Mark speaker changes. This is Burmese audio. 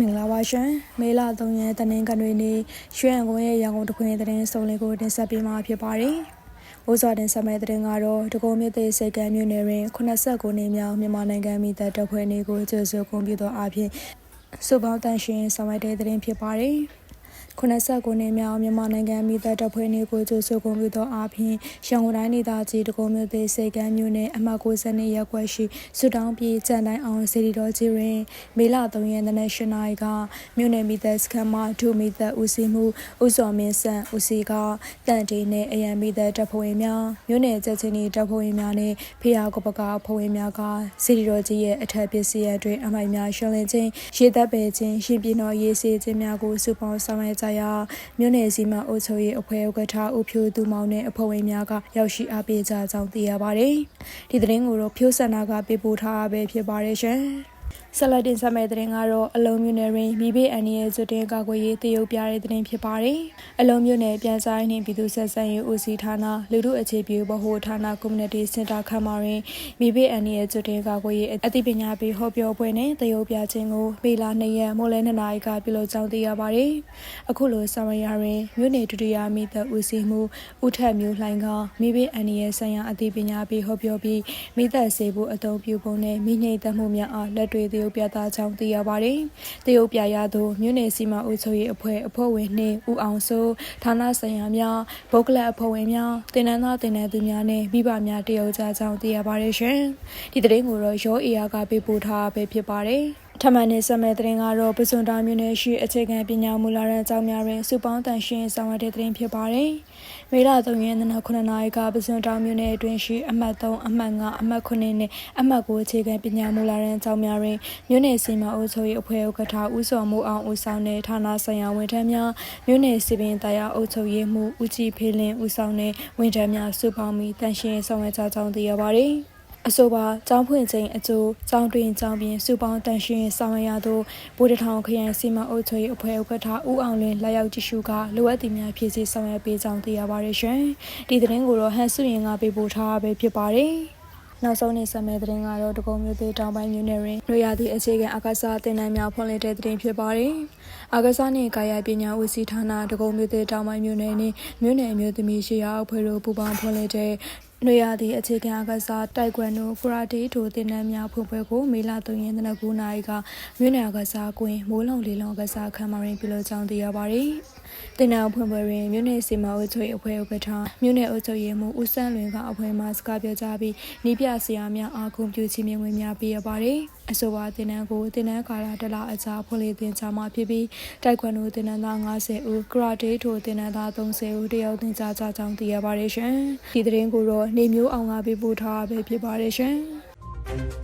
Speaker 1: မင်္ဂလာပါရှင်မေလ3ရက်တနင်္ဂနွေနေ့ရွှေရန်ကုန်ရဲ့ရန်ကုန်တခွင်သတင်းစုံလေးကိုတင်ဆက်ပေးမှာဖြစ်ပါတယ်။ဥစွာတင်ဆက်မယ့်သတင်းကတော့ဒဂုံမြစ်သေးစိတ်ကမ်းမြို့နယ်တွင်89နှစ်မြောက်မြန်မာနိုင်ငံမိသက်တပ်ဖွဲ့နေကိုကျေးဇူးကွန်ပျူတာအဖြစ်စုပေါင်းတန်ရှင်ဆောင်ရွက်တဲ့သတင်းဖြစ်ပါတယ်။ 89နှစ်မြောက်မြန်မာနိုင်ငံမိသက်တပ်ဖွဲ့နေကိုကျိုးစုကွန်ပျူတာအပြင်ရန်ကုန်တိုင်းဒေသကြီးတကုံမြို့သေးစိတ်ကမ်းမြို့နယ်အမှတ်92ရပ်ကွက်ရှိစုတောင်းပြည်ကြံတိုင်းအောင်စီရီတော်ကြီးတွင်မေလ3ရက်နေ့ရှနာရီကမြို့နယ်မိသက်စခန်းမှာဒုမိသက်ဦးစီးမှုဦးစော်မင်းဆန့်ဦးစီးကတန်တေနဲ့အရန်မိသက်တပ်ဖွဲ့ဝင်များမြို့နယ်ချက်ချင်းတပ်ဖွဲ့ဝင်များနဲ့ဖေဟာကပကဖွဲ့ဝင်များကစီရီတော်ကြီးရဲ့အထက်ပစ္စည်းအတွင်းအမိုက်များရှင်းလင်းခြင်းရေတပ်ပယ်ခြင်းရှင်ပြည်တော်ရေးစေခြင်းများကိုစုပေါင်းဆောင်ရွက်ကြရာမြို့နယ်စီမံအုပ်ချုပ်ရေးအဖွဲ့ဥက္ကဋ္ဌဦးဖြိုးသူမောင်နဲ့အဖွဲ့ဝင်များကရောက်ရှိအားပေးကြကြောင်းသိရပါတယ်။ဒီသတင်းကိုတော့ဖြိုးဆန္ဒကပေးပို့ထားတာပဲဖြစ်ပါတယ်ရှင်။ ဆက်လက်တင်ဆက်မယ့်သတင်းကတော့အလုံးမျိုးနယ်တွင်မိဘအန်နီရဲ့ဇွတ်တင်ကာကွယ်ရေးတရုတ်ပြတဲ့သတင်းဖြစ်ပါတယ်။အလုံးမျိုးနယ်ပြန်ဆိုင်နှင့်ပြည်သူ့ဆက်ဆံရေးဦးစီးဌာနလူထုအခြေပြုဗဟိုဌာန community center ခမ်းမတွင်မိဘအန်နီရဲ့ဇွတ်တင်ကာကွယ်ရေးအသိပညာပေးဟောပြောပွဲနဲ့တရုတ်ပြခြင်းကိုမေလ2ရက်မိုးလဲ2နာရီကပြုလုပ်ကြောင်းသိရပါတယ်။အခုလိုဆောင်ရွက်ရတွင်မြို့နယ်ဒုတိယမိသက်ဦးစီးမှုဦးထက်မျိုးလှိုင်းကမိဘအန်နီရဲ့ဆိုင်ရာအသိပညာပေးဟောပြောပြီးမိသက်စေဖို့အသုံးပြုပုံနဲ့မိနှိမ့်သက်မှုများအားလက်တွေ့တရုတ်ပြသကြောင်းသိရပါတယ်။တရုတ်ပြရသူမြို့နယ်စီမံအုပ်ချုပ်ရေးအဖွဲ့အဖွဲ့ဝင်နှင့်ဦးအောင်စိုးဌာနဆိုင်ရာများဗုတ်ကလပ်အဖွဲ့ဝင်များတင်နန်းသားတင်နန်းသူများနဲ့မိဘများတရုတ်ကြကြောင်းသိရပါတယ်ရှင်။ဒီသတင်းကိုတော့ရောအေယာကပေးပို့ထားပဲဖြစ်ပါတယ်။ ထမန်နေဆက်မဲ့သတင်းကတော့ပစွန်တာမြို့နယ်ရှိအခြေခံပညာမူလာရန်ကျောင်းများတွင်စုပေါင်းတန်ရှင်းဆောင်ရွက်တဲ့သတင်းဖြစ်ပါတယ်။မေလ3ရက်နေ့နနက်9:00နာရီကပစွန်တာမြို့နယ်အတွင်းရှိအမှတ်3အမှတ်5အမှတ်9နဲ့အမှတ်9အခြေခံပညာမူလာရန်ကျောင်းများတွင်မြို့နယ်စီမံအုပ်ချုပ်ရေးအဖွဲ့ဥက္ကဋ္ဌဦးစောမိုးအောင်ဦးဆောင်တဲ့ဌာနဆိုင်ရာဝန်ထမ်းများမြို့နယ်စီပင်တရားအုပ်ချုပ်ရေးမှူးဦးကြည်ဖေးလင်းဦးဆောင်တဲ့ဝန်ထမ်းများစုပေါင်းပြီးတန်ရှင်းဆောင်ရွက်ကြကြောင်းသိရပါတယ်။ အဆိုပါကျောင်းဖွင့်ချိန်အကျိုးကျောင်းတွင်ကျောင်းပြင်စုပေါင်းတန်ရှင်ဆောင်ရရသောဗိုလ်တထောင်ခရိုင်စီမံအုပ်ချုပ်ရေးအဖွဲ့ဥက္ကဋ္ဌဦးအောင်လင်းလက်ရောက်ကြည့်ရှုကလိုအပ်သည်များဖြည့်ဆည်းဆောင်ရွက်ပေးကြောင်းသိရပါတယ်ရှင်။ဒီသတင်းကိုတော့ဟန်စုရင်ကပေးပို့ထားပဲဖြစ်ပါတယ်။နောက်ဆုံးနေဆက်မဲ့သတင်းကတော့တကုံမျိုးသေးတောင်ပိုင်းမြို့နယ်တွင်နှွေရသည့်အခြေခံအကစားတင်နန်းများဖွင့်လှစ်တဲ့သတင်းဖြစ်ပါတယ်။အကစားနှင့်ကာယပညာဦးစီးဌာနတကုံမျိုးသေးတောင်ပိုင်းမြို့နယ်နှင့်မြို့နယ်မျိုးသမီးရှိရာအဖွဲ့တို့ပူးပေါင်းဖွင့်လှစ်တဲ့ နွေရာသီအခြေခံအကစားတိုက်ကွမ်တို့ကရာတေထိုတင်နန်းများဖွင့်ပွဲကိုမေလ3ရက်နေ့9နာရီကမြို့နယ်အကစားကွင်းမိုးလုံလေးလုံအကစားခန်းမရင်ပြုလုပ်ကြောင်းသိရပါတယ်။တင်နန်းဖွင့်ပွဲတွင်မြို့နယ်စီမံအုပ်ချုပ်ရေးအဖွဲ့ဥက္ကဋ္ဌမြို့နယ်အုပ်ချုပ်ရေးမှူးဦးစန်းလွင်ကအဖွဲ့မှစကားပြောကြားပြီးနီးပြဆရာများအားဂုဏ်ပြုချီးမြှင့်ဝင်များပေးရပါတယ်။အဆိုပါတင်နန်းကိုတင်နန်းကာလာတလအကြားဖွင့်လှစ်တင်ကြားမှာဖြစ်ပြီးတိုက်ကွမ်တို့တင်နန်းသား90ဦးကရာတေထိုတင်နန်းသား30ဦးတယောက်တင်ကြားကြကြောင်းသိရပါတယ်ရှင်။ဒီသတင်းကိုတော့နေမျိုးအောင်ကပေးပို့ထားပဲဖြစ်ပါတယ်ရှင်။